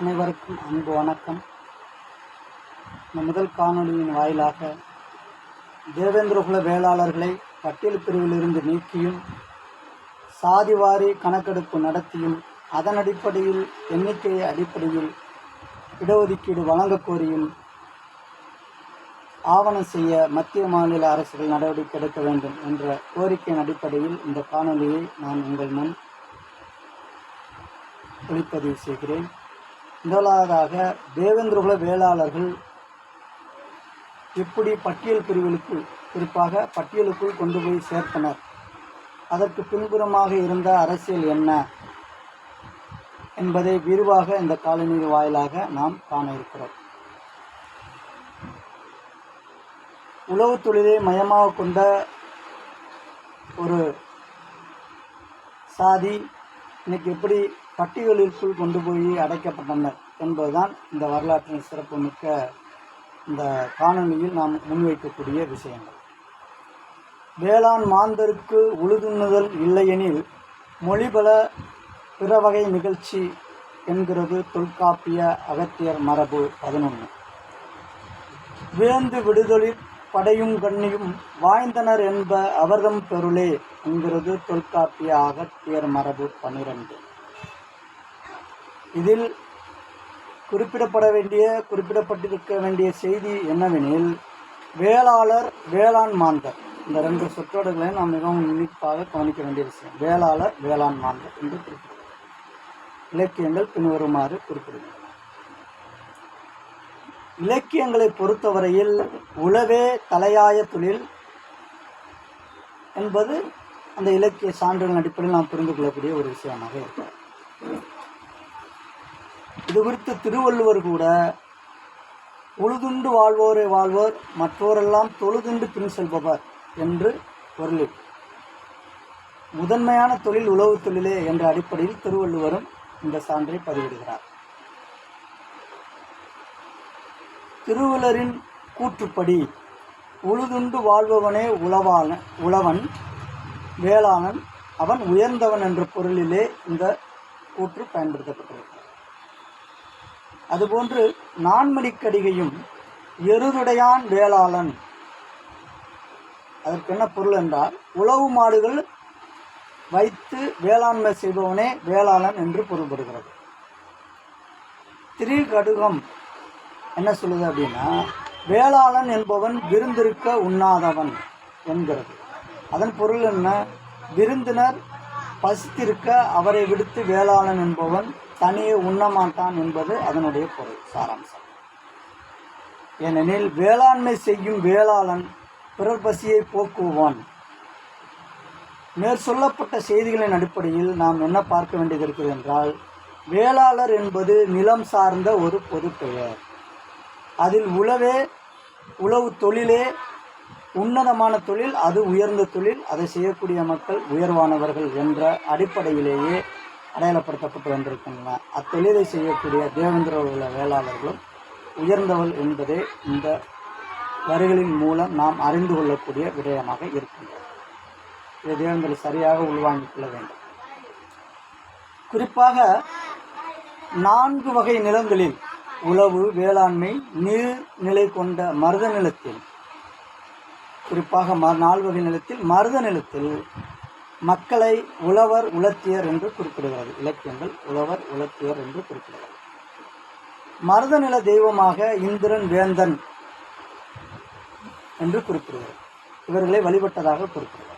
அனைவருக்கும் அன்பு வணக்கம். இந்த முதல் காணொளியின் வாயிலாக தேவேந்திரகுல வேளாளர்களை பட்டியல் பிரிவிலிருந்து நீக்கியும் சாதிவாரி கணக்கெடுப்பு நடத்தியும் அதன் அடிப்படையில் எண்ணிக்கை அடிப்படையில் இடஒதுக்கீடு வழங்கக் கோரியும் ஆவணம் செய்ய மத்திய மாநில அரசுகள் நடவடிக்கை எடுக்க வேண்டும் என்ற கோரிக்கையின் அடிப்படையில் இந்த காணொளியை நான் உங்கள் முன் ஒளிப்பதிவு செய்கிறேன். முதலாவதாக தேவேந்திரகுல வேளாளர்கள் எப்படி பட்டியல் பிரிவுகளுக்குள் குறிப்பாக பட்டியலுக்குள் கொண்டு போய் சேர்த்தனர். அதற்கு பின்புறமாக இருந்த அரசியல் என்ன என்பதை விரிவாக இந்த காலநிலை வாயிலாக நாம் காண இருக்கிறோம். உழவு தொழிலை மையமாக கொண்ட ஒரு சாதி இன்னைக்கு எப்படி பட்டியலிற்குள் கொண்டு போய் அடைக்கப்பட்டனர் என்பதுதான் இந்த வரலாற்றின் சிறப்புமிக்க இந்த காணொலியில் நாம் முன்வைக்கக்கூடிய விஷயங்கள். வேளாண் மாந்தருக்கு உழுதுண்ணுதல் இல்லையெனில் மொழிபல பிற வகை நிகழ்ச்சி என்கிறது தொல்காப்பிய அகத்தியர் மரபு பதினொன்று வேந்து விடுதலில் படையும் கண்ணியும் வாய்ந்தனர் என்ப அவர்தம் பெருளே என்கிறது தொல்காப்பிய அகத்தியர் மரபு பன்னிரண்டு. இதில் குறிப்பிடப்பட வேண்டிய குறிப்பிடப்பட்டிருக்க வேண்டிய செய்தி என்னவெனில் வேளாளர் வேளாண் மாந்தர். இந்த ரெண்டு சொற்றொடர்களையும் நாம் மிகவும் உன்னிப்பாக கவனிக்க வேண்டிய விஷயம். வேளாளர் வேளாண் மாந்தர் என்று குறிப்பிடுகிறது இலக்கியங்கள் பின்வருமாறு குறிப்பிடுகின்றன இலக்கியங்களை பொறுத்தவரையில் உளவே தலையாய தொழில் என்பது அந்த இலக்கிய சான்றுகளின் அடிப்படையில் நாம் புரிந்து கொள்ளக்கூடிய ஒரு விஷயமாக இருக்கிறது இது குறித்து திருவள்ளுவர் கூட உழுதுண்டு வாழ்வோரை வாழ்வோர் மற்றோரெல்லாம் தொழுதுண்டு பின் செல்பவர் என்று பொருளில். முதன்மையான தொழில் உழவு தொழிலே என்ற அடிப்படையில் திருவள்ளுவரும் இந்த சான்றை பதிவிடுகிறார். திருவள்ளுவரின் கூற்றுப்படி உழுதுண்டு வாழ்பவனே உழவான உழவன் வேளாளன் அவன் உயர்ந்தவன் என்ற பொருளிலே இந்த கூற்று பயன்படுத்தப்பட்டிருக்கிறது. அதுபோன்று நான்மணிக்கடிகையும் எருதுடையான் வேளாளன். அதற்கு என்ன பொருள் என்றால் உழவு மாடுகள் வைத்து வேளாண்மை செய்பவனே வேளாளன் என்று பொருள்படுகிறது. திரிகடுகம் என்ன சொல்லுது அப்படின்னா வேளாளன் என்பவன் விருந்திருக்க உண்ணாதவன் என்கிறது. அதன் பொருள் என்ன? விருந்தினர் பசித்திருக்க அவரை விடுத்து வேளாளன் என்பவன் தனியே உண்ணமாட்டான் என்பது அதனுடைய பொருள் சாராம்சம். ஏனெனில் வேளாண்மை செய்யும் வேளாளன் பிறர் பசியை போக்குவான். மேற் சொல்லப்பட்ட செய்திகளின் அடிப்படையில் நாம் என்ன பார்க்க வேண்டியது இருக்கிறது என்றால் வேளாளர் என்பது நிலம் சார்ந்த ஒரு பொது பெயர் அதில் உழவே உழவு தொழிலே உன்னதமான தொழில் அது உயர்ந்த தொழில் அதை செய்யக்கூடிய மக்கள் உயர்வானவர்கள் என்ற அடிப்படையிலேயே அடையாளப்படுத்தப்பட்டு வந்திருக்கின்றன. அத்தொழிலை செய்யக்கூடிய தேவேந்திர உள்ள வேளாளர்களும் உயர்ந்தவள் என்பதே இந்த வரிகளின் மூலம் நாம் அறிந்து கொள்ளக்கூடிய விடயமாக இருக்கின்றது. இதை தேவேந்திர சரியாக உள்வாங்கிக் கொள்ள வேண்டும். குறிப்பாக நான்கு வகை நிலங்களில் உழவு வேளாண்மை நீர்நிலை கொண்ட மருத நிலத்தில் குறிப்பாக ம நால்வகை நிலத்தில் மருத நிலத்தில் மக்களை உழவர் உலத்தியர் என்று குறிப்பிடுகிறது. இலக்கியங்கள் உழவர் உலத்தியர் என்று குறிப்பிடுகிறது. மருத நில தெய்வமாக இந்திரன் வேந்தன் என்று குறிப்பிடுகிறது. இவர்களை வழிபட்டதாக குறிப்பிடுகிறது.